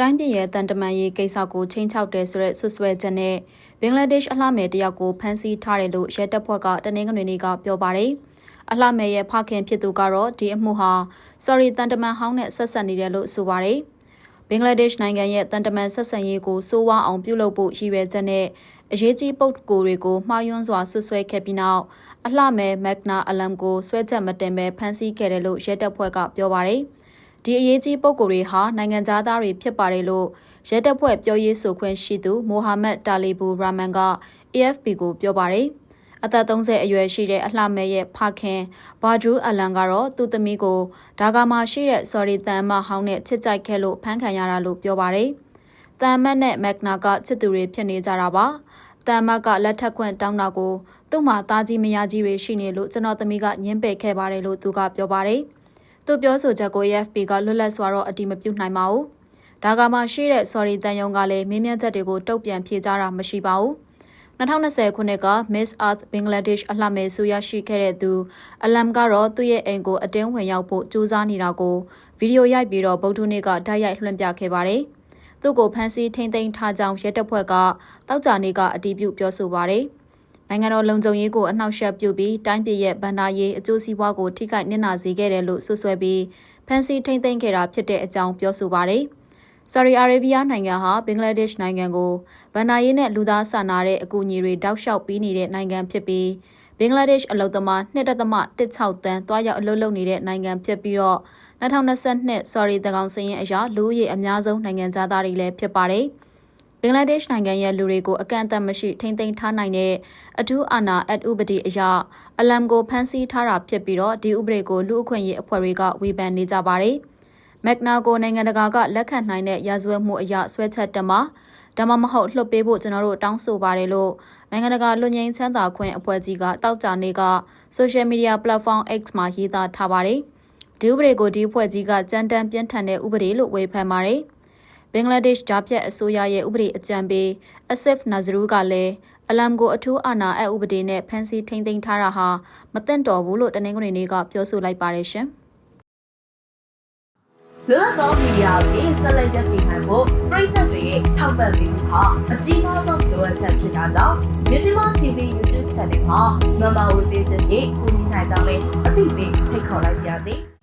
တိုင်းပြည်ရဲ့တန်တမန်ရေးကိစ္စကိုချင်းချောက်တယ်ဆိုတဲ့ဆွဆွဲချက်နဲ့ဘင်္ဂလားဒေ့ရှ်အလှမယ်တယောက်ကိုဖမ်းဆီးထားတယ်လို့ရဲတပ်ဖွဲ့ကတနင်္ဂနွေနေ့ကပြောပါတယ်။အလှမယ်ရဲ့ဖခင်ဖြစ်သူကတော့ဒီအမှုဟာ sorry တန်တမန်ဟောင်းနဲ့ဆက်ဆက်နေတယ်လို့ဆိုပါတယ်။ဘင်္ဂလားဒေ့ရှ်နိုင်ငံရဲ့တန်တမန်ဆက်ဆံရေးကိုစိုးဝါအောင်ပြုလုပ်ဖို့ရည်ရွယ်ချက်နဲ့အရေးကြီးပုဂ္ဂိုလ်တွေကိုမှားယွင်းစွာဆွဆွဲခဲ့ပြီးနောက်အလှမယ်မက်ဂနာအလမ်ကိုဆွဲချက်မတင်ပဲဖမ်းဆီးခဲ့တယ်လို့ရဲတပ်ဖွဲ့ကပြောပါတယ်။ ဒီအရေးကြီးပုံကိုယ်တွေဟာနိုင်ငံသားသားတွေဖြစ်ပါတယ်လို့ရဲတပ်ဖွဲ့ပြောရေးဆိုခွင့်ရှိသူမိုဟာမက်တာလီဘူရာမန်က AFP ကိုပြောပါတယ်။အသက်30အရွယ်ရှိတဲ့အလှမဲရဲ့ဖခင်ဘာဒရူးအလန်ကတော့သူ့သမီးကိုဒါဂါမှာရှိတဲ့ဆော်ရီတန်မဟောင်းနဲ့ချစ်ကြိုက်ခဲ့လို့ဖမ်းခံရတာလို့ပြောပါတယ်။တန်မတ်နဲ့မက်ဂနာကချစ်သူတွေဖြစ်နေကြတာပါ။တန်မတ်ကလက်ထက်ခွင့်တောင်းတာကိုသူ့မှာတာကြီးမယားကြီးတွေရှိနေလို့ကျွန်တော်သမီးကညှင်းပယ်ခဲ့ပါတယ်လို့သူကပြောပါတယ်။ သူပြောဆိုချက်ကို AFP ကလွတ်လပ်စွာတော့အတိမပြုနိုင်ပါဘူး။ဒါကမှရှိတဲ့ sorry တန်ယုံကလည်းမင်းမြတ်ချက်တွေကိုတုတ်ပြန်ဖြေကြားတာမရှိပါဘူး။2020ခုနှစ်က Miss Earth Bangladesh အလှမဲ့ဆူရရှိခဲ့တဲ့သူအလမ်ကတော့သူ့ရဲ့အိမ်ကိုအတင်းဝင်ရောက်ဖို့ကြိုးစားနေတာကိုဗီဒီယိုရိုက်ပြီးတော့ဗုဒ္ဓနေ့ကတိုက်ရိုက်လွှင့်ပြခဲ့ပါတယ်။သူ့ကိုဖမ်းဆီးထိန်းသိမ်းထားကြောင်းရဲတပ်ဖွဲ့ကတောက်ကြနေ့ကအတည်ပြုပြောဆိုပါတယ်။ နိုင်ငံတော်လုံခြုံရေးကိုအနှောက်အယှက်ပြုပြီးတိုင်းပြည်ရဲ့ဗန်ဒါရေးအကျိုးစီးပွားကိုထိခိုက်နစ်နာစေခဲ့တယ်လို့ဆွဆွဲပြီးဖန်စီထိမ့်သိမ်းခဲ့တာဖြစ်တဲ့အကြောင်းပြောဆိုပါတယ်။ဆာရီအာရေဗီးယားနိုင်ငံဟာဘင်္ဂလားဒေ့ရှ်နိုင်ငံကိုဗန်ဒါရေးနဲ့လူသားစာနာတဲ့အကူအညီတွေတောက်လျှောက်ပေးနေတဲ့နိုင်ငံဖြစ်ပြီးဘင်္ဂလားဒေ့ရှ်အလုံသမား2.16တန်းတွားရောက်အလုပ်လုပ်နေတဲ့နိုင်ငံဖြစ်ပြီးတော့2022 sorry တကောင်စရင်အရာလူဦးရေအများဆုံးနိုင်ငံသားတွေလည်းဖြစ်ပါတယ်။ ဘင်္ဂလားဒေ့ရှ်နိုင်ငံရဲ့လူတွေကိုအကန့်အသတ်မရှိထိမ့်သိမ်းထားနိုင်တဲ့အထူးအာဏာအက်ဥပဒေအရအလမ်ကိုဖမ်းဆီးထားတာဖြစ်ပြီးတော့ဒီဥပဒေကိုလူအခွင့်အရေးအဖွဲ့တွေကဝေဖန်နေကြပါတယ်။မက်ဂနာကိုနိုင်ငံတကာကလက်ခံနိုင်တဲ့ရာဇဝတ်မှုအရဆွဲချက်တမှာဒါမှမဟုတ်လွှတ်ပေးဖို့ကျွန်တော်တို့တောင်းဆိုပါတယ်လို့နိုင်ငံတကာလူငင်းချမ်းသာခွင့်အဖွဲ့ကြီးကတောက်ကြနေက social media platform X မှာရေးသားထားပါတယ်။ဒီဥပဒေကိုဒီအဖွဲ့ကြီးကကြမ်းတမ်းပြင်းထန်တဲ့ဥပဒေလို့ဝေဖန်ပါတယ်။ ဘင်္ဂလားဒေ့ရှ်ဂျာဖြတ်အစိုးရရဲ့ဥပဒေအကြံပေးအဆစ်နာဇရူးကလည်းအလမ်ကိုအထူးအာဏာအဥပဒေနဲ့ဖမ်းဆီးထိန်းသိမ်းထားတာဟာမသင့်တော်ဘူးလို့တနင်္ဂနွေနေ့ကပြောဆိုလိုက်ပါတယ်ရှင်။လွတ်သောမီဒီယာတွေဆက်လက်ရပ်တည်နိုင်ဖို့ပြည်သက်တွေရဲ့ထောက်ပံ့ပေးမှုဟာအကြီးမားဆုံးလိုအပ်ချက်ဖြစ်တာကြောင့် Mizima TV YouTube Channel မှာ Member ဝင်ပေးခြင်းဖြင့်ကူညီနိုင်ကြမယ်အသိပေးဖိတ်ခေါ်လိုက်ပါရစေ။